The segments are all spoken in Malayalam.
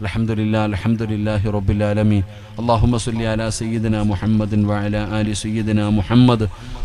الحمد لله الحمد لله رب العالمين اللهم صل على سيدنا محمد وعلى آل سيدنا محمد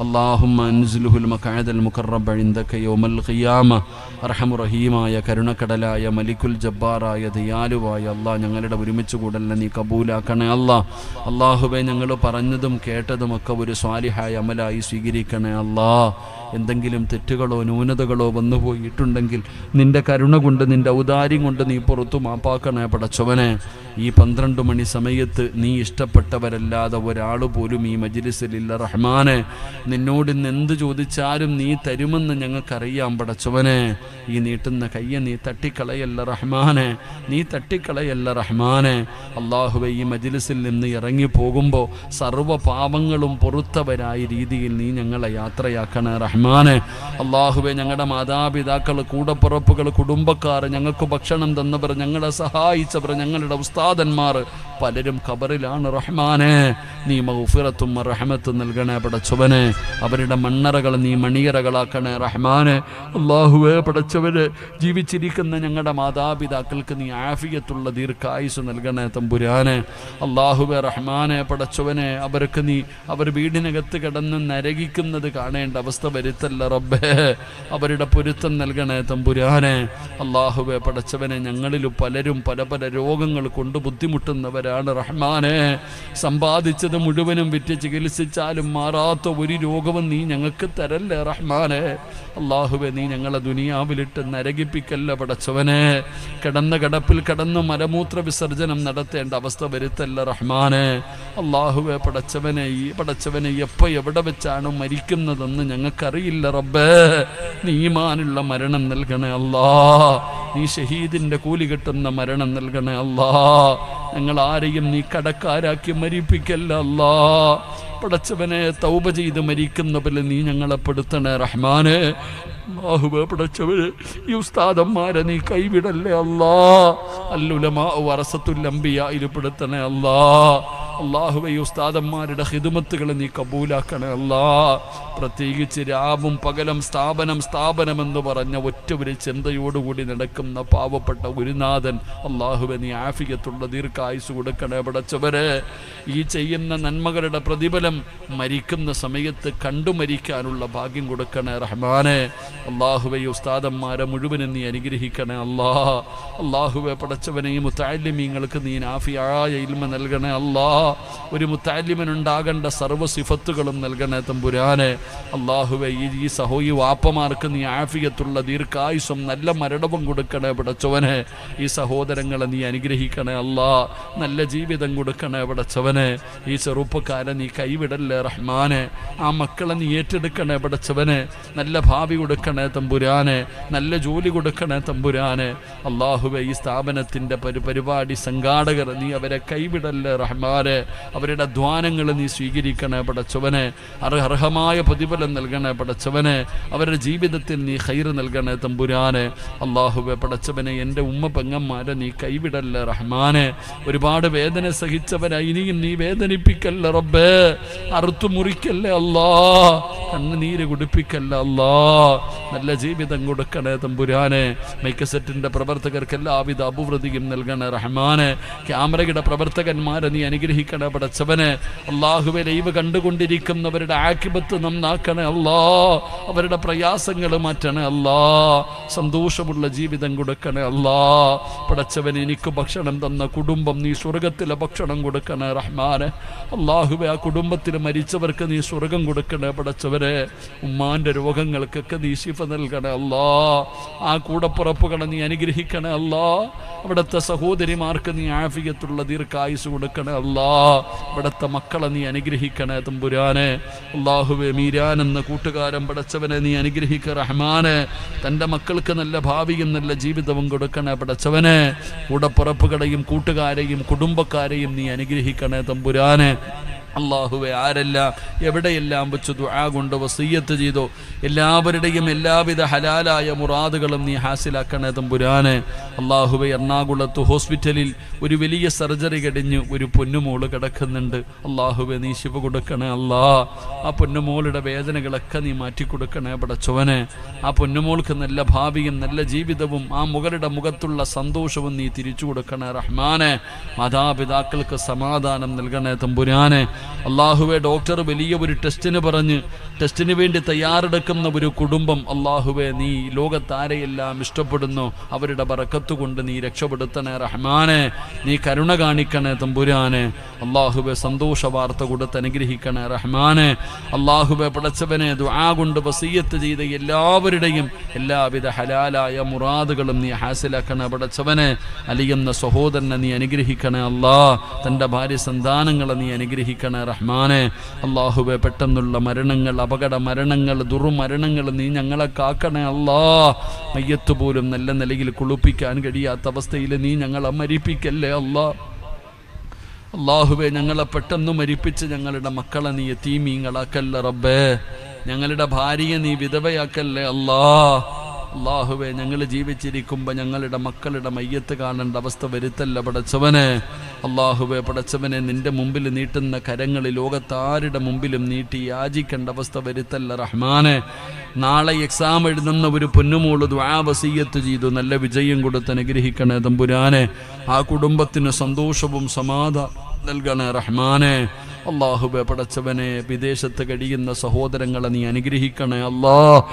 اللهم أنزله المقعد المقرب عندك يوم القيامة അർഹമു റഹീമായ കരുണക്കടലായ മലിക്കുൽ ജബ്ബാറായ ദയാലുവായ അള്ളാഹ് ഞങ്ങളുടെ ഒരുമിച്ച് കൂടല്ല നീ കബൂലാക്കണേ അല്ലാ അള്ളാഹുബെ ഞങ്ങൾ പറഞ്ഞതും കേട്ടതുമൊക്കെ ഒരു സ്വാലിഹായ അമലായി സ്വീകരിക്കണേ അല്ലാ എന്തെങ്കിലും തെറ്റുകളോ ന്യൂനതകളോ വന്നു പോയിട്ടുണ്ടെങ്കിൽ നിന്റെ കരുണ കൊണ്ട് നിന്റെ ഔദാര്യം കൊണ്ട് നീ പുറത്തു മാപ്പാക്കണേ പടച്ചവനെ ഈ പന്ത്രണ്ട് മണി സമയത്ത് നീ ഇഷ്ടപ്പെട്ടവരല്ലാതെ ഒരാൾ പോലും ഈ മജിലിസിലില്ല. റഹ്മാനെ നിന്നോട് ഇന്ന് എന്ത് ചോദിച്ചാലും നീ തരുമെന്ന് ഞങ്ങൾക്കറിയാം പടച്ചവനെ. ഈ നീട്ടുന്ന കയ്യെ നീ തട്ടിക്കളയല്ല റഹ്മാനെ നീ തട്ടിക്കളയല്ല റഹ്മാനെ. അള്ളാഹുവെ ഈ മജിലിസിൽ നിന്ന് ഇറങ്ങി പോകുമ്പോൾ സർവ പാപങ്ങളും പൊറുത്തവരായ രീതിയിൽ നീ ഞങ്ങളെ യാത്രയാക്കണേ റഹ്മാനെ. അള്ളാഹുവെ ഞങ്ങളുടെ മാതാപിതാക്കൾ കൂടപ്പുറപ്പുകൾ കുടുംബക്കാർ ഞങ്ങൾക്ക് ഭക്ഷണം തന്നവർ ഞങ്ങളെ സഹായിച്ചവർ ഞങ്ങളുടെ ഉസ്താദന്മാർ പലരും ഖബറിലാണ് റഹ്മാനെ. നീ മൗഫിറത്തും റഹ്മത്തും നൽകണേ പടച്ചവനെ. അവരുടെ മണ്ണറകൾ നീ മണിയറകളാക്കണേ റഹ്മാനെ. അള്ളാഹുവെ പടച്ചവര് ജീവിച്ചിരിക്കുന്ന ഞങ്ങളുടെ മാതാപിതാക്കൾക്ക് നീ ആഫിയത്തുള്ള ദീർഘായുസ് നൽകണേ തമ്പുരാനെ. അള്ളാഹുവെ റഹ്മാനെ പടച്ചവനെ അവർക്ക് നീ അവർ വീടിനകത്ത് കിടന്ന് നരകിക്കുന്നത് കാണേണ്ട അവസ്ഥ വരുത്തല്ല റബ്ബേ. അവരുടെ പൊരുത്തം നൽകണേ തമ്പുരാനെ. അള്ളാഹുവെ പടച്ചവനെ ഞങ്ങളിൽ പലരും പല പല രോഗങ്ങൾ കൊണ്ട് ബുദ്ധിമുട്ടുന്നവരാണ് റഹ്മാനെ. സമ്പാദിച്ചത് മുഴുവനും വിറ്റ് ചികിത്സിച്ചാലും മാറാത്ത ഒരു രോഗവും നീ ഞങ്ങൾക്ക് തരല്ലേ റഹ്മാനെ. അള്ളാഹുവെ നീ ഞങ്ങളെ ദുനിയാവിലിട്ട് നരകിപ്പിക്കല്ല പടച്ചവനെ. കിടന്ന കിടപ്പിൽ കിടന്ന് മലമൂത്ര വിസർജനം നടത്തേണ്ട അവസ്ഥ വരുത്തല്ല റഹ്മാനെ. അള്ളാഹുവെ പടച്ചവനെ ഈ പടച്ചവനെ എപ്പോൾ എവിടെ വെച്ചാണ് മരിക്കുന്നതെന്ന് ഞങ്ങൾക്കറിയില്ല റബ്ബേ. നീമാനുള്ള മരണം നൽകണേ അല്ലാ നീ ഷഹീദിന്റെ കൂലി കിട്ടുന്ന മരണം നൽകണേ അല്ലാ. ഞങ്ങൾ ആരെയും നീ കടക്കാരാക്കി മരിപ്പിക്കല്ല അല്ലാ. പടച്ചവനെ തൗപ ചെയ്ത് മരിക്കുന്ന പോലെ നീ ഞങ്ങളെ പെടുത്തണേ റഹ്മാനെ. പടച്ചവര് ഈ ഉസ്താദന്മാരെ നീ കൈവിടല്ലേ അല്ലാ. അല്ലുലമാ വറസത്തുല്ലംബിയായിൽ പെടുത്തണേ അല്ലാ. അള്ളാഹുവെ ഉസ്താദന്മാരുടെ ഹിദുമത്തുകൾ നീ കബൂലാക്കണേ അല്ലാ. പ്രത്യേകിച്ച് രാവും പകലും സ്ഥാപനം സ്ഥാപനം എന്ന് പറഞ്ഞ ഒറ്റ ഒരു ചിന്തയോടുകൂടി നടക്കുന്ന പാവപ്പെട്ട ഗുരുനാഥൻ അള്ളാഹുവെ നീ ആഫിയത്തുള്ള ദീർഘായുസ് കൊടുക്കണേ പടച്ചവരെ ഈ ചെയ്യുന്ന നന്മകളുടെ പ്രതിഫലം മരിക്കുന്ന സമയത്ത് കണ്ടു മരിക്കാനുള്ള ഭാഗ്യം കൊടുക്കണേ റഹ്മാനെ. അള്ളാഹുവെ ഉസ്താദന്മാരെ മുഴുവനും നീ അനുഗ്രഹിക്കണേ അല്ലാ. അള്ളാഹുവെ പടച്ചവനെയും മുത്താലിമീങ്ങൾക്ക് നീ നാഫിയായ ഇൽമ നൽകണേ അല്ലാ. ഒരു മുത്താലിമനുണ്ടാകേണ്ട സർവ സിഫത്തുകളും നൽകണേ തമ്പുരാനെ. അള്ളാഹുവെ ഈ ഈ സഹോ ഈ വാപ്പമാർക്ക് നീ ആഫിയത്തുള്ള ദീർഘായുസം നല്ല മരണവും കൊടുക്കണേ പടച്ചവനെ. ഈ സഹോദരങ്ങളെ നീ അനുഗ്രഹിക്കണേ അല്ലാ നല്ല ജീവിതം കൊടുക്കണേ പടച്ചവനെ. ഈ ചെറുപ്പക്കാരെ നീ കൈവിടല്ലേ റഹ്മാനെ. ആ മക്കളെ നീ ഏറ്റെടുക്കണേ പടച്ചവനെ. നല്ല ഭാവി കൊടുക്കണേ തമ്പുരാനെ. നല്ല ജോലി കൊടുക്കണേ തമ്പുരാനെ. അള്ളാഹുവെ ഈ സ്ഥാപനത്തിന്റെ പരി പരിപാടി സംഘാടകർ നീ അവരെ കൈവിടല്ലേ റഹ്മാനെ. അവരുടെ അധ്വാനങ്ങൾ നീ സ്വീകരിക്കണേ പടച്ചവനെ. അർഹ അർഹമായ പ്രതിഫലം നൽകണേ പടച്ചവനെ. അവരുടെ ജീവിതത്തിൽ നീ ഹൈർ നൽകണേ തമ്പുരാനെ. അള്ളാഹുബെ പടച്ചവനെ എന്റെ ഉമ്മ പെങ്ങന്മാരെ നീ കൈവിടല്ല റഹ്മാനെ. ഒരുപാട് വേദന സഹിച്ചവരെ ഇനിയും നീ വേദനിപ്പിക്കല്ല റബ്ബേ. അറുത്തു മുറിക്കല്ലേ അല്ലാ. കണ്ണുനീര് കുടിപ്പിക്കല്ല അല്ലാ. നല്ല ജീവിതം കൊടുക്കണേ തമ്പുരാനെ. മൈക്കസെറ്റിന്റെ പ്രവർത്തകർക്ക് എല്ലാവിധ അഭിവൃദ്ധിയും നൽകണേ റഹ്മാനെ. ക്യാമറയുടെ പ്രവർത്തകന്മാരെ നീ അനുഗ്രഹിക്കണേ പടച്ചവനെ. അള്ളാഹുവെ ലൈവ് കണ്ടുകൊണ്ടിരിക്കുന്നവരുടെ ആക്കിപത്ത് നന്നാക്കണേ അല്ലാ. അവരുടെ പ്രയാസങ്ങൾ മാറ്റണേ അല്ലാ. സന്തോഷമുള്ള ജീവിതം കൊടുക്കണേ അല്ലാ. പടച്ചവൻ എനിക്ക് ഭക്ഷണം തന്ന കുടുംബം നീ സ്വർഗത്തിലെ ഭക്ഷണം കൊടുക്കണേ റഹ്മാനെ. അള്ളാഹുവെ ആ കുടുംബത്തിൽ മരിച്ചവർക്ക് നീ സ്വർഗം കൊടുക്കണേ പടച്ചവരെ ഉമ്മാന്റെ രോഗങ്ങൾക്കൊക്കെ നീ ശിഫ നൽകണേ അല്ലാ. ആ കൂടപ്പുറപ്പുകളെ നീ അനുഗ്രഹിക്കണേ അല്ലാ. അവിടുത്തെ സഹോദരിമാർക്ക് നീ ആഫിയത്തുള്ള ദീർഘായുസ് കൊടുക്കണേ അല്ലാ. ഇവിടുത്തെ മക്കളെ നീ അനുഗ്രഹിക്കണേ തമ്പുരാനെ. അള്ളാഹുവെ മീരാൻ എന്ന കൂട്ടുകാരൻ പടച്ചവനെ നീ അനുഗ്രഹിക്ക റഹ്മാനെ. തന്റെ മക്കൾക്ക് നല്ല ഭാവിയും നല്ല ജീവിതവും കൊടുക്കണേ പടച്ചവനെ. കൂടപ്പുറപ്പുകളെയും കൂട്ടുകാരെയും കുടുംബക്കാരെയും നീ അനുഗ്രഹിക്കണേ തമ്പുരാനെ. അള്ളാഹുവെ ആരെല്ലാം എവിടെയെല്ലാം വെച്ച് ദുആ കൊണ്ട് വസീയത്ത് ചെയ്തോ എല്ലാവരുടെയും എല്ലാവിധ ഹലാലായ മുറാദുകളും നീ ഹാസിലാക്കണേ തമ്പുരാനെ. അള്ളാഹുവെ എറണാകുളത്ത് ഹോസ്പിറ്റലിൽ ഒരു വലിയ സർജറി കടിഞ്ഞ് ഒരു പൊന്നുമോൾ കിടക്കുന്നുണ്ട്. അള്ളാഹുവെ നീ ശിവ കൊടുക്കണേ അല്ലാ. ആ പൊന്നുമോളുടെ വേദനകളൊക്കെ നീ മാറ്റി കൊടുക്കണേ പടച്ചവനെ ആ പൊന്നുമോൾക്ക് നല്ല ഭാവിയും നല്ല ജീവിതവും ആ മുകളുടെ മുഖത്തുള്ള സന്തോഷവും നീ തിരിച്ചു കൊടുക്കണേ റഹ്മാനെ. മാതാപിതാക്കൾക്ക് സമാധാനം നൽകണേ തമ്പുരാനെ. അള്ളാഹുവെ ഡോക്ടർ വലിയ ഒരു ടെസ്റ്റിന് പറഞ്ഞ് ടെസ്റ്റിന് വേണ്ടി തയ്യാറെടുക്കുന്ന ഒരു കുടുംബം അള്ളാഹുവെ നീ ലോകത്താരെയെല്ലാം ഇഷ്ടപ്പെടുന്നു അവരുടെ പറക്കത്തുകൊണ്ട് നീ രക്ഷപ്പെടുത്തണേ റഹ്മാനെ. നീ കരുണ കാണിക്കണേ തമ്പുരാനെ. അള്ളാഹുബെ സന്തോഷ വാർത്ത കൊടുത്ത് അനുഗ്രഹിക്കണേ റഹ്മാനെ. അള്ളാഹുബെ പടച്ചവനെ ദുആ കൊണ്ട് വസീയത്ത് ചെയ്ത എല്ലാവരുടെയും എല്ലാവിധ ഹലാലായ മുറാദുകളും നീ ഹാസിലാക്കണേ പടച്ചവനെ. അലിയുന്ന സഹോദരനെ നീ അനുഗ്രഹിക്കണേ അള്ളാ. തന്റെ ഭാര്യ സന്താനങ്ങളെ നീ അനുഗ്രഹിക്കണേ റഹ്മാനെ അള്ളാഹുബെ പെട്ടെന്നുള്ള മരണങ്ങൾ അപകട മരണങ്ങൾ ദുർമരണങ്ങൾ നീ ഞങ്ങളെ കാക്കണേ അല്ലാ. മയ്യത്ത് പോലും നല്ല നിലയിൽ കുളിപ്പിക്കാൻ കഴിയാത്ത അവസ്ഥയിൽ നീ ഞങ്ങളെ മരിപ്പിക്കല്ലേ അല്ലാ. അള്ളാഹുവെ ഞങ്ങളെ പെട്ടെന്ന് മരിപ്പിച്ച് ഞങ്ങളുടെ മക്കളെ നീ എത്തീമീങ്ങളാക്കല്ല റബ്ബേ. ഞങ്ങളുടെ ഭാര്യയെ നീ വിധവയാക്കല്ലേ അല്ലാ. അള്ളാഹുവെ ഞങ്ങൾ ജീവിച്ചിരിക്കുമ്പോൾ ഞങ്ങളുടെ മക്കളുടെ മയ്യത്ത് കാണേണ്ട അവസ്ഥ വരുത്തല്ല പടച്ചവനെ. അള്ളാഹുവെ പടച്ചവനെ നിന്റെ മുമ്പിൽ നീട്ടുന്ന കരങ്ങൾ ലോകത്താരുടെ മുമ്പിലും നീട്ടി യാചിക്കേണ്ട അവസ്ഥ വരുത്തല്ല റഹ്മാനെ. നാളെ എക്സാം എഴുതുന്ന ഒരു പൊന്നുമോൾ ദ്വാവസീയത്ത് ചെയ്തു. നല്ല വിജയം കൊടുത്ത് അനുഗ്രഹിക്കണേ തമ്പുരാനെ. ആ കുടുംബത്തിന് സന്തോഷവും സമാധാനം നൽകണേ റഹ്മാനെ. അള്ളാഹുബെ പടച്ചവനെ വിദേശത്ത് കഴിയുന്ന സഹോദരങ്ങളെ നീ അനുഗ്രഹിക്കണേ അല്ലാ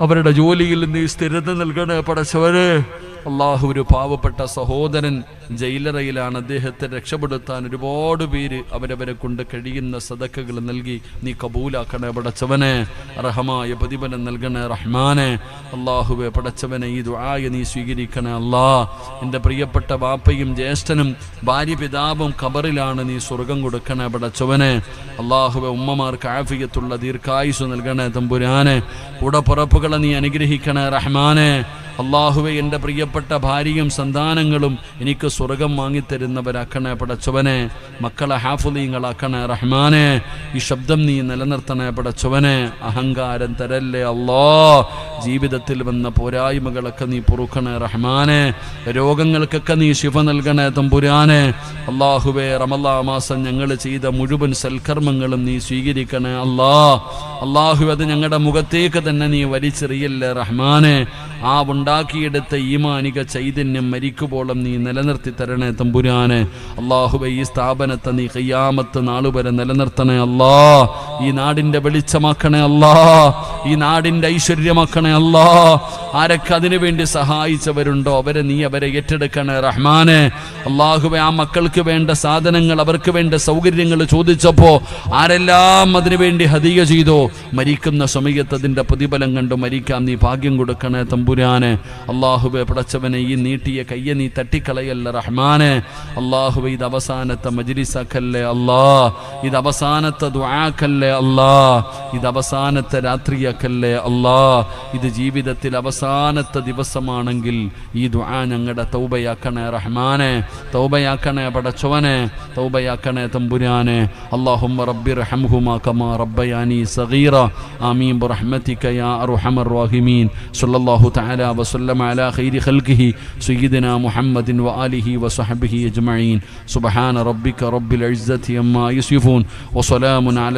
അവരുടെ ജോലിയിൽ നീ സ്ഥിരത നൽകണേ പടച്ചവനെ. അള്ളാഹു ഒരു പാവപ്പെട്ട സഹോദരൻ ജയിലറയിലാണ് അദ്ദേഹത്തെ രക്ഷപ്പെടുത്താൻ ഒരുപാട് പേര് അവരവരെ കൊണ്ട് കഴിയുന്ന സദക്കകൾ നൽകി. നീ കബൂലാക്കണേ പടച്ചവനെ. അർഹമായ പ്രതിഫലം നൽകണേ റഹ്മാനെ. അള്ളാഹുവെ പടച്ചവനെ ഈ ദുആയ നീ സ്വീകരിക്കണേ അല്ലാ. എന്റെ പ്രിയപ്പെട്ട വാപ്പയും ജ്യേഷ്ഠനും ഭാര്യ പിതാവും ഖബറിലാണ് നീ സ്വർഗം കൊടുക്കണേ പടച്ചവനെ. അള്ളാഹുവെ ഉമ്മമാർക്ക് ആഫിയത്തുള്ള ദീർഘായുസ് നൽകണേ തമ്പുരാനെ. കൂടെ പുറപ്പുകളെ നീ അനുഗ്രഹിക്കണേ റഹ്മാനെ. അള്ളാഹുവെ എന്റെ പ്രിയപ്പെട്ട ഭാര്യയും സന്താനങ്ങളും എനിക്ക് സ്വർഗം വാങ്ങിത്തരുന്നവരാക്കണേ പടച്ചവനെ. മക്കളെ ഹാഫുലീങ്ങളാക്കണേ റഹ്മാനെ. ഈ ശബ്ദം നീ നിലനിർത്തണേ പടച്ചവനെ. അഹങ്കാരം തരല്ലേ അള്ളാ. ജീവിതത്തിൽ വന്ന പോരായ്മകളൊക്കെ നീ പൊറുക്കണേ റഹ്മാനെ. രോഗങ്ങൾക്കൊക്കെ നീ ശിവ നൽകണേ തമ്പുരാനെ. അള്ളാഹുവെ റമല്ലാ മാസം ഞങ്ങൾ ചെയ്ത മുഴുവൻ സൽക്കർമ്മങ്ങളും നീ സ്വീകരിക്കണേ അല്ലാ അള്ളാഹു അത് ഞങ്ങളുടെ മുഖത്തേക്ക് തന്നെ നീ വലിച്ചെറിയല്ലേ റഹ്മാനെ. ആ ഉണ്ടാക്കിയെടുത്ത ഈമാനിക ചൈതന്യം മരിക്കുമ്പോളം നീ നിലനിർത്തി തരണേ തമ്പുരാനെ. അള്ളാഹുബെ ഈ സ്ഥാപനത്തെ നീ കയ്യാമത്ത് നാളുവരെ നിലനിർത്തണേ അല്ലാ ഈ നാടിന്റെ വെളിച്ചമാക്കണേ അല്ലാ. ഈ നാടിന്റെ ഐശ്വര്യമാക്കണേ അല്ലാ. ആരൊക്കെ അതിനു വേണ്ടി സഹായിച്ചവരുണ്ടോ? അവരെ നീ അവരെ ഏറ്റെടുക്കണേ റഹ്മാനെ. അള്ളാഹുവെ ആ മക്കൾക്ക് വേണ്ട സാധനങ്ങൾ അവർക്ക് വേണ്ട സൗകര്യങ്ങൾ ചോദിച്ചപ്പോൾ ആരെല്ലാം അതിനു വേണ്ടി ഹതിക ചെയ്തോ? മരിക്കുന്ന സമയത്ത് അതിന്റെ പ്രതിഫലം കണ്ടു. മരിക്കാൻ നീ ഭാഗ്യം കൊടുക്കണേ തമ്പുരാനെ. അള്ളാഹുബെ പടച്ചവനെ ഈ നീട്ടിയ കയ്യെ നീ തട്ടിക്കളയല്ല റഹ്മാനെ. അള്ളാഹുബെ ഇത് അവസാനത്തെ മജിലിസാക്കല്ലേ അല്ലാ. ഇത് അവസാനത്തെ ദുആക്കല്ലേ അല്ലാ ഇത് അവസാനത്തെ രാത്രിയാക്കല്ലേ അല്ലാ ഇത് ജീവിതത്തിൽ അവസാനത്തെ ദിവസമാണെങ്കിൽ ഈ ദുആ ഞങ്ങളുടെ തൗബയാക്കണേ റഹ്മാനെ തൗബയാക്കണേ പടച്ചവനെ തൗബയാക്കണേ തമ്പുരാനെ اللهم رب ارحمهما كما ربياني صغيرا آمين برحمتك يا أرحم الراحمين صلى الله تعالى وسلم على خير خلقه سيدنا محمد وآله وصحبه أجمعين سبحان ربك رب العزة عما يصفون وسلام على